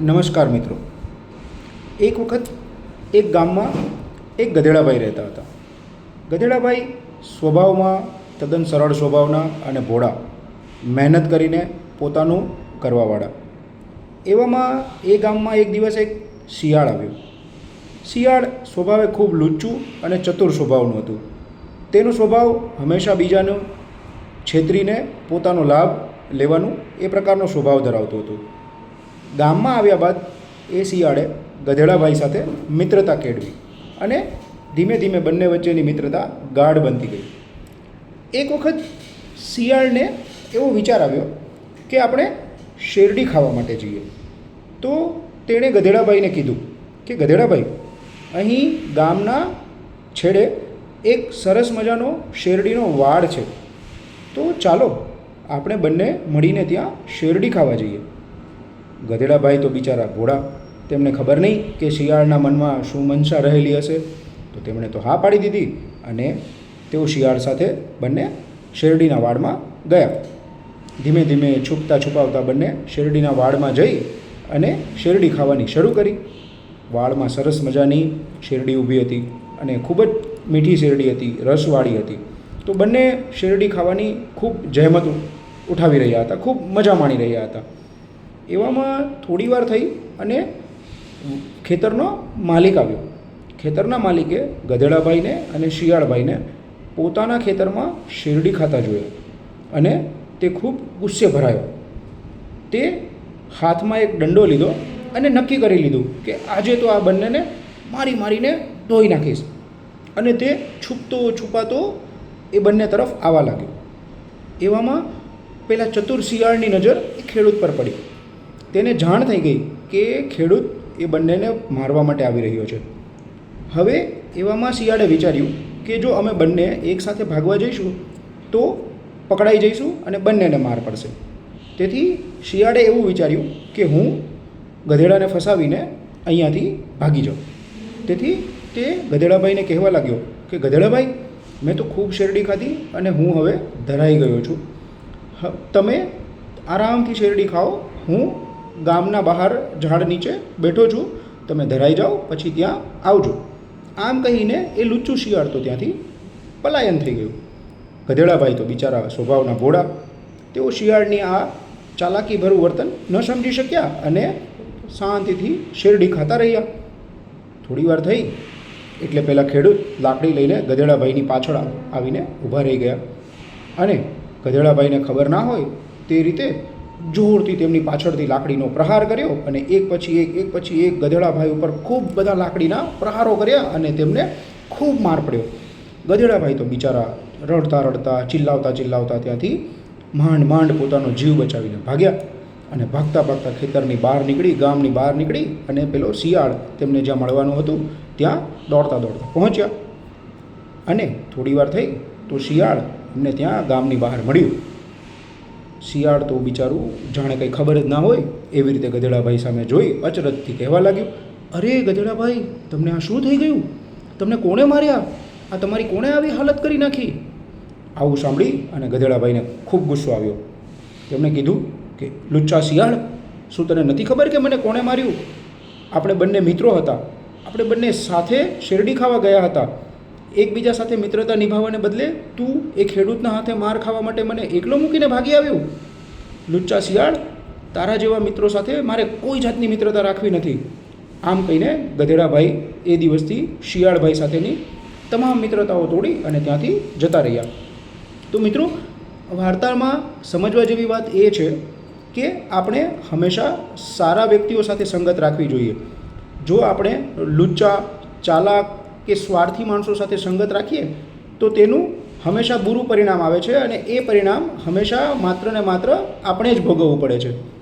નમસ્કાર મિત્રો. એક વખત એક ગામમાં એક ગધેડાભાઈ રહેતા હતા. ગધેડાભાઈ સ્વભાવમાં તદ્દન સરળ સ્વભાવના અને ભોળા, મહેનત કરીને પોતાનું કરવાવાળા એવામાં એ ગામમાં એક દિવસ એક શિયાળ આવ્યું. શિયાળ સ્વભાવે ખૂબ લુચ્ચું અને ચતુર સ્વભાવનું હતું. તેનો સ્વભાવ હંમેશા બીજાનું છેતરીને પોતાનો લાભ લેવાનું એ પ્રકારનો સ્વભાવ ધરાવતો હતો. ગામમાં આવ્યા બાદ એ શિયાળે ગધેડાભાઈ સાથે મિત્રતા કેળવી અને ધીમે ધીમે બંને વચ્ચેની મિત્રતા ગાઢ બનતી ગઈ. એક વખત શિયાળને એવો વિચાર આવ્યો કે આપણે શેરડી ખાવા માટે જઈએ. તો તેણે ગધેડાભાઈને કીધું કે ગધેડાભાઈ, અહીં ગામના છેડે એક સરસ મજાનો શેરડીનો વાડ છે. તો ચાલો, આપણે બંને મળીને ત્યાં શેરડી ખાવા જઈએ. ગધેડાભાઈ તો બિચારા ભોળા. તેમને ખબર નહીં કે શિયાળના મનમાં શું મનસા રહેલી હશે? તો તેમણે તો હા પાડી દીધી અને તેઓ શિયાળ સાથે બંને શેરડીના વાડમાં ગયા. ધીમે ધીમે છુપતા છુપાવતા બંને શેરડીના વાડમાં જઈ અને શેરડી ખાવાની શરૂ કરી. વાડમાં સરસ મજાની શેરડી ઊભી હતી અને ખૂબ જ મીઠી શેરડી હતી, રસવાળી હતી. તો બંને શેરડી ખાવાની ખૂબ જહેમત ઉઠાવી રહ્યા હતા, ખૂબ મજા માણી રહ્યા હતા. એવામાં થોડી વાર થઈ અને ખેતરનો માલિક આવ્યો. ખેતરના માલિકે ગધેડાભાઈને અને શિયાળભાઈને પોતાના ખેતરમાં શેરડી ખાતા જોયા અને તે ખૂબ ગુસ્સે ભરાયો. તે હાથમાં એક દંડો લીધો અને નક્કી કરી લીધું કે આજે તો આ બંનેને મારી મારીને ધોઈ નાખીશ. અને તે છૂપતો છુપાતો એ બંને તરફ આવવા લાગ્યો. એવામાં પેલા ચતુર શિયાળની નજર એ ખેડૂત પર પડી. તેને જાણ થઈ ગઈ કે ખેડૂત એ બંનેને મારવા માટે આવી રહ્યો છે. હવે એવામાં શિયાળે વિચાર્યું કે જો અમે બંને એકસાથે ભાગવા જઈશું, તો પકડાઈ જઈશું અને બંનેને માર પડશે. તેથી શિયાળે એવું વિચાર્યું કે હું ગધેડાને ફસાવીને અહીંયાથી ભાગી જાઉં. તેથી તે ગધેડાભાઈને કહેવા લાગ્યો કે, ગધેડાભાઈ, મેં તો ખૂબ શેરડી ખાધી અને હું હવે ધરાઈ ગયો છું. તમે આરામથી શેરડી ખાઓ, હું ગામના બહાર ઝાડ નીચે બેઠો છું. તમે ધરાઈ જાઓ, પછી ત્યાં આવજો. આમ કહીને એ લુચ્ચું શિયાળ તો ત્યાંથી પલાયન થઈ ગયું. ગધેડાભાઈ તો બિચારા સ્વભાવના ભોળા. તેઓ શિયાળની આ ચાલાકીભરું વર્તન ન સમજી શક્યા અને શાંતિથી શેરડી ખાતા રહ્યા. થોડી વાર થઈ, એટલે પહેલાં ખેડૂત લાકડી લઈને ગધેડાભાઈની પાછળ આવીને ઊભા રહી ગયા. અને ગધેડાભાઈને ખબર ના હોય તે રીતે જોરથી તેમની પાછળથી લાકડીનો પ્રહાર કર્યો અને એક પછી એક એક પછી એક ગધેડાભાઈ ઉપર ખૂબ બધા લાકડીના પ્રહારો કર્યા અને તેમને ખૂબ માર પડ્યો. ગધેડાભાઈ તો બિચારા રડતા રડતા, ચિલ્લાવતા ચિલ્લાવતા ત્યાંથી માંડ માંડ પોતાનો જીવ બચાવીને ભાગ્યા અને ભાગતા ભાગતા ખેતરની બહાર નીકળી, ગામની બહાર નીકળી અને પેલો શિયાળ તેમને જ્યાં મળવાનું હતું ત્યાં દોડતા દોડતા પહોંચ્યા. અને થોડી વાર થઈ તો શિયાળ એમને ત્યાં ગામની બહાર મળ્યું. શિયાળ તો બિચારું જાણે કંઈ ખબર જ ના હોય, એવી રીતે ગધેડાભાઈ સામે જોઈ અચરજથી કહેવા લાગ્યું, અરે ગધેડાભાઈ, તમને આ શું થઈ ગયું? તમને કોણે માર્યા? આ તમારી કોણે આવી હાલત કરી નાખી? આવું સાંભળી અને ગધેડાભાઈને ખૂબ ગુસ્સો આવ્યો. તેમણે કીધું કે, લુચ્ચા શિયાળ, શું તને નથી ખબર કે મને કોણે માર્યું? આપણે બંને મિત્રો હતા. આપણે બંને સાથે શેરડી ખાવા ગયા હતા. એકબીજા સાથે મિત્રતા નિભાવવાને બદલે તું એ ખેડૂતના હાથે માર ખાવા માટે મને એકલો મૂકીને ભાગી આવ્યો? લુચ્ચા શિયાળ, તારા જેવા મિત્રો સાથે મારે કોઈ જાતની મિત્રતા રાખવી નથી. આમ કહીને ગધેડાભાઈ એ દિવસથી શિયાળભાઈ સાથેની તમામ મિત્રતાઓ તોડી અને ત્યાંથી જતા રહ્યા. તો મિત્રો, વાર્તામાં સમજવા જેવી વાત એ છે કે આપણે હંમેશા સારા વ્યક્તિઓ સાથે સંગત રાખવી જોઈએ. જો આપણે લુચ્ચા, ચાલાક કે સ્વાર્થી માણસો સાથે સંગત રાખીએ, તો તેનું હંમેશા બુરું પરિણામ આવે છે અને એ પરિણામ હંમેશા માત્ર ને માત્ર આપણે જ ભોગવવું પડે છે.